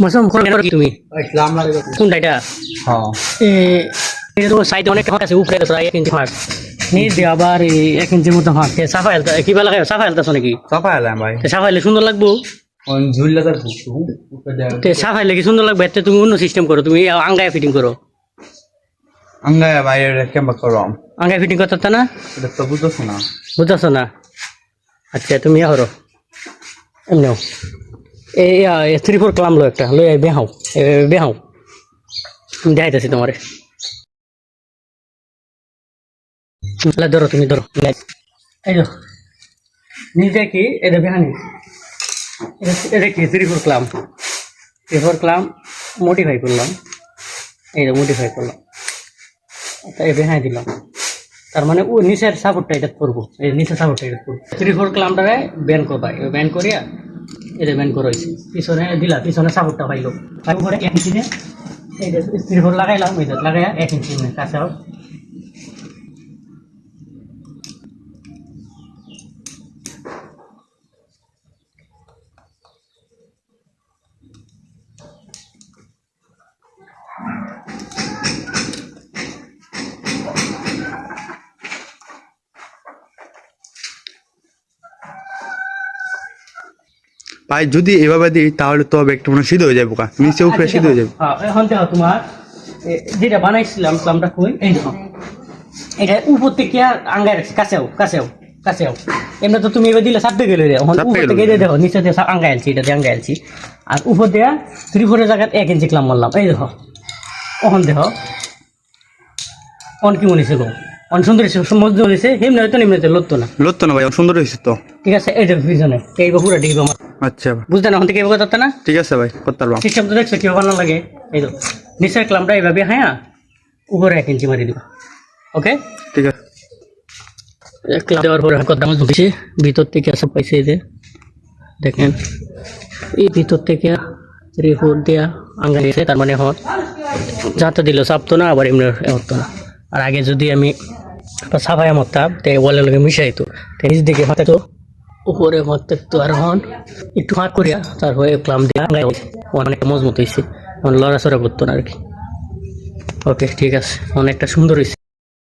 মৌসুম করো কেন কি তুমি? ইসলাম লাগে তো। কোনটা এটা? হ্যাঁ। এ এটা তো সাইডে অনেক ফাঁক আছে উপরে তো প্রায় এক ইঞ্চি ফাঁক নিচ দিয়ে আবার এক ইঞ্চির মতো ফাঁক সাফা হেলতা কিবা লাগাই সাফা হেলতাছ নাকি? চাপা এলাম ভাই। তে সাফা হেলে সুন্দর লাগবো? ঝুললে তার সাফা হেলে কি সুন্দর লাগবে? এতে তুমি অন্য সিস্টেম করো তুমি আঙ্গায় ফিটিং করো। আঙ্গায় ভাই কেমন করম আঙ্গায় ফিটিং করতে না? এটা তো বুঝতেছ না। বুঝতেছ না? আচ্ছা তুমি করো। এমনিও এই থ্রি ফোর ক্লাম লো একটা আই বেহাও, এ বেহাও। দেখাইতেছি তোমারে। ধরো তুমি, ধরো। এই ধরো নিজে কি এটা বেহানি। এটা- কি থ্রি ফোর ক্লাম। থ্রি ফোর ক্লাম মোটিফাই করলাম। এই যে মোটিফাই করলাম। তাই বেহাই দিলাম। তার মানে ও নিচের সাপোর্টটা এটা করব। এই নিচের সাপোর্টটা এটা করব। থ্রি ফোর ক্লামটারে ব্যান করবা। ব্যান করিয়া ব্যান করা হয়েছে। পিছনে দিলা, পিছনে সাপোর্টটা পাইলো। তারপরে এক ইঞ্চি দিয়ে এই যে থ্রি ফোর লাগাইলাম লাগাই এক ইঞ্চি কাছে ভাই যদি এভাবে দিই তাহলে তো একটু মনে সিদ্ধ হয়ে যাবে কা নিচে উপরে সিদ্ধ হয়ে যাবে। হ্যাঁ এখন দেখো তোমার যেটা বানাইছিলাম ক্লামটা কই এই দেখো। এটা উপর থেকে আঙ্গায় রাখছি কাছেও কাছেও কাছেও এমনি তো তুমি এবার দিলে সাপে গেলে এখন উপর থেকে এই যে দেখো নিচে দিয়ে সব আঙ্গায় আলছি এটা দিয়ে আঙ্গায় আলছি আর উপর দিয়ে থ্রি ফোরের জায়গায় এক ইঞ্চি ক্লাম মারলাম এই দেখো। অহন দেখো অন কি মনে গো? অন সুন্দর মজদুর হয়েছে হেমনে হয়তো নিমনে লড়তো না। লড়তো না ভাই সুন্দর হয়েছে তো। ঠিক আছে এই দেখো পিছনে এই পুরো ডিগবে আমার। আচ্ছা। বুঝতে না এখন থেকে করতে না? ঠিক আছে ভাই করতে পারলাম সিস্টেম তো দেখছ কীভাবে বানানো লাগে? এই তো নিচের ক্লামটা এইভাবে হ্যাঁ? উপরে এক ইঞ্চি মারি দিবা। ওকে ঠিক আছে। ক্লাম দেওয়ার পরে কথা আমার ঢুকেছে ভিতর থেকে সব পাইছে এই যে দেখেন। এই ভিতর থেকে ফোর দিয়া আঙ্গা গেছে তার মানে এখন যাতে দিল চাপতো না আবার এমনি হতো না। আর আগে যদি আমি সাফাই মারতাম তো ওয়ালের লগে মিশাইতো তো নিচ দিকে হাতে উপরে মধ্যে তো আর হন, একটু হাঁক করিয়া তার হয়ে ক্লাম দিয়া অনেক মজবুত হয়েছে লড়াচড়া করতো না আর কি। ওকে, ঠিক আছে। অনেকটা সুন্দর হয়েছে